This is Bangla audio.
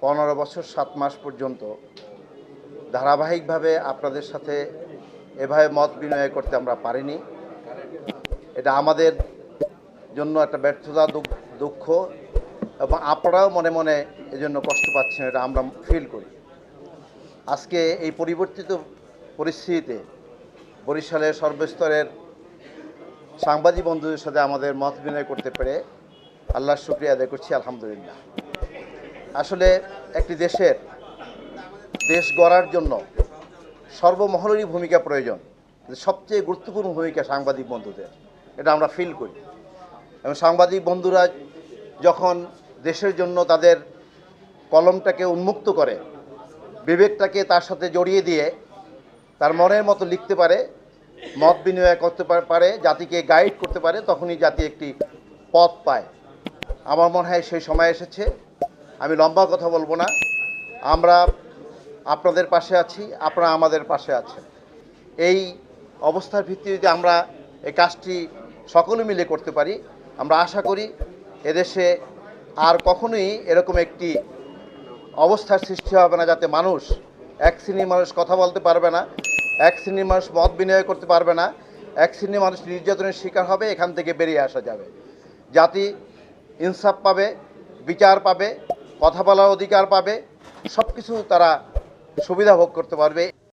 পনেরো বছর, সাত মাস পর্যন্ত ধারাবাহিকভাবে আপনাদের সাথে এভাবে মত বিনিময় করতে আমরা পারিনি। এটা আমাদের জন্য একটা ব্যর্থতা, দুঃখ- এবং আপনারাও মনে মনে এজন্য কষ্ট পাচ্ছেন, এটা আমরা ফিল করি। আজকে এই পরিবর্তিত পরিস্থিতিতে বরিশালের সর্বস্তরের সাংবাদিক বন্ধুদের সাথে আমাদের মত বিনিময় করতে পেরে আল্লাহর শুক্রিয়া আদায় করছি, আলহামদুলিল্লাহ। আসলে একটি দেশের দেশ গড়ার জন্য সর্বমহলেরই ভূমিকা প্রয়োজন। সবচেয়ে গুরুত্বপূর্ণ ভূমিকা সাংবাদিক বন্ধুদের। এটা আমরা ফিল করি। এবং সাংবাদিক বন্ধুরা যখন দেশের জন্য তাদের কলমটাকে উন্মুক্ত করে, বিবেকটাকে তার সাথে জড়িয়ে দিয়ে তার মনের মতো লিখতে পারে, মত বিনিময় করতে পারে, জাতিকে গাইড করতে পারে, তখনই জাতি একটি পথ পায়। আমার মনে হয় সেই সময় এসেছে। আমি লম্বা কথা বলব না। আমরা আপনাদের পাশে আছি, আপনারা আমাদের পাশে আছেন। এই অবস্থার ভিত্তিতে আমরা এই কাজটি সকলে মিলে করতে পারি, আমরা আশা করি এদেশে আর কখনোই এরকম একটি অবস্থার সৃষ্টি হবে না যাতে মানুষ এক শ্রেণির মানুষ কথা বলতে পারবে না, এক শ্রেণির মানুষ মত বিনিময় করতে পারবে না, এক শ্রেণির মানুষ নির্যাতনের শিকার হবে, এখান থেকে বেরিয়ে আসা যাবে। জাতি ইনসাফ পাবে, বিচার পাবে কথা বলার অধিকার পাবে সব কিছু তারা সুবিধা ভোগ করতে পারবে।